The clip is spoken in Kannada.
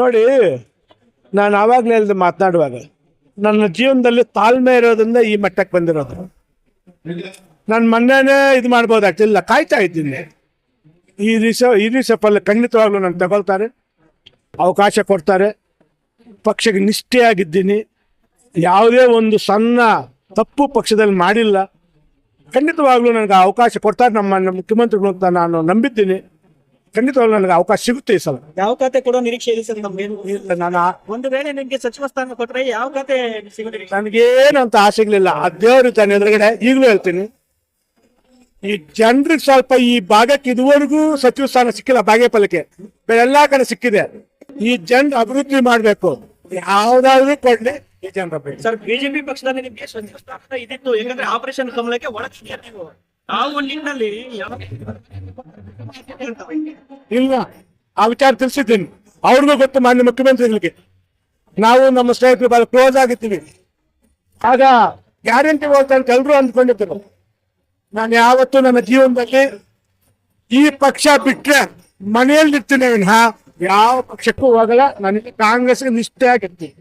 ನೋಡಿ, ನಾನು ಆವಾಗಲೇ ಹೇಳಿದೆ ಮಾತನಾಡುವಾಗ, ನನ್ನ ಜೀವನದಲ್ಲಿ ತಾಳ್ಮೆ ಇರೋದ್ರಿಂದ ಈ ಮಟ್ಟಕ್ಕೆ ಬಂದಿರೋದು. ನಾನು ಮೊನ್ನೆನೇ ಇದು ಮಾಡ್ಬೋದಾಗ್ತಿಲ್ಲ ಕಾಯ್ತಾ ಇದ್ದೀನಿ. ಈ ರೀಸ, ಈ ರಿಸಫಲ್ಲಿ ಖಂಡಿತವಾಗ್ಲೂ ನಾನು ತಗೊಳ್ತಾರೆ, ಅವಕಾಶ ಕೊಡ್ತಾರೆ, ಪಕ್ಷಕ್ಕೆ ನಿಷ್ಠೆಯಾಗಿದ್ದೀನಿ. ಯಾವುದೇ ಒಂದು ಸಣ್ಣ ತಪ್ಪು ಪಕ್ಷದಲ್ಲಿ ಮಾಡಿಲ್ಲ. ಖಂಡಿತವಾಗ್ಲೂ ನನಗೆ ಅವಕಾಶ ಕೊಡ್ತಾರೆ ನಮ್ಮ ಮುಖ್ಯಮಂತ್ರಿಗಳು ಅಂತ ನಾನು ನಂಬಿದ್ದೀನಿ. ಖಂಡಿತವಾಗ್ಲೂ ನನಗೆ ಅವಕಾಶ ಸಿಗುತ್ತೆ ಈ ಸಲ. ಯಾವ ಖಾತೆ ಕೊಡೋ ನಿರೀಕ್ಷೆ ಇದೆ ಸರ್ ನಮ್ಗೆ? ನಾನು ಆ- ಒಂದು ವೇಳೆ ನಿಮ್ಗೆ ಸಚಿವ ಸ್ಥಾನ ಕೊಟ್ರೆ ಯಾವ ಖಾತೆ ಸಿಗೋ ನಿರೀಕ್ಷೆ ನನಗೇನಂತ ಆಸೆಗಳಿಲ್ಲ. ಆ ದೇವರು ತಾನೆ ಎದುರುಗಡೆ ಈಗಲೂ ಹೇಳ್ತೀನಿ. ಈ ಜನರಿಗೆ ಸ್ವಲ್ಪ ಈ ಭಾಗಕ್ಕೆ ಇದುವರೆಗೂ ಸಚಿವ ಸ್ಥಾನ ಸಿಕ್ಕಿಲ್ಲ ಬಾಗೇಪಲ್ಲಿಗೆ ಬೇರೆ ಎಲ್ಲಾ ಕಡೆ ಸಿಕ್ಕಿದೆ. ಈ ಜನರು ಅಭಿವೃದ್ಧಿ ಮಾಡಬೇಕು. ಯಾವ್ದಾದ್ರು ಕೊಡ್ಲಿ ಈ ಜನರ ಬೇಕು ಸರ್ ಬಿಜೆಪಿ ಪಕ್ಷದಲ್ಲಿ ನಿಮ್ಗೆ ಸಚಿವ ಸ್ಥಾನ ಇದಿತ್ತು ಯಾಕಂದ್ರೆ ಆಪರೇಷನ್ ಕಮಲಕ್ಕೆ ಒಳಗೆ ನೀವು? ಇಲ್ಲ, ಆ ವಿಚಾರ ತಿಳಿಸಿದ್ದೀನಿ. ಅವ್ರಿಗೂ ಗೊತ್ತು, ಮಾನ್ಯ ಮುಖ್ಯಮಂತ್ರಿಗಳಿಗೆ. ನಾವು ನಮ್ಮ ಸ್ನೇಹಿತರು ಬಹಳ ಕ್ಲೋಸ್ ಆಗಿರ್ತೀವಿ ಆಗ ಗ್ಯಾರಂಟಿ ಹೋಗ್ತಾ ಅಂತ ಎಲ್ಲರೂ ಅಂದ್ಕೊಂಡಿದ್ರು. ನಾನು ಯಾವತ್ತೂ ನನ್ನ ಜೀವನದಲ್ಲಿ ಈ ಪಕ್ಷ ಬಿಟ್ರೆ ಮನೆಯಲ್ಲಿ ಇರ್ತೀನಿ ವಿನಃ. ಯಾವ ಪಕ್ಷಕ್ಕೂ ಹೋಗಲ್ಲ. ನನಗೆ ಕಾಂಗ್ರೆಸ್ಗೆ ನಿಷ್ಠೆ ಆಗಿರ್ತೀನಿ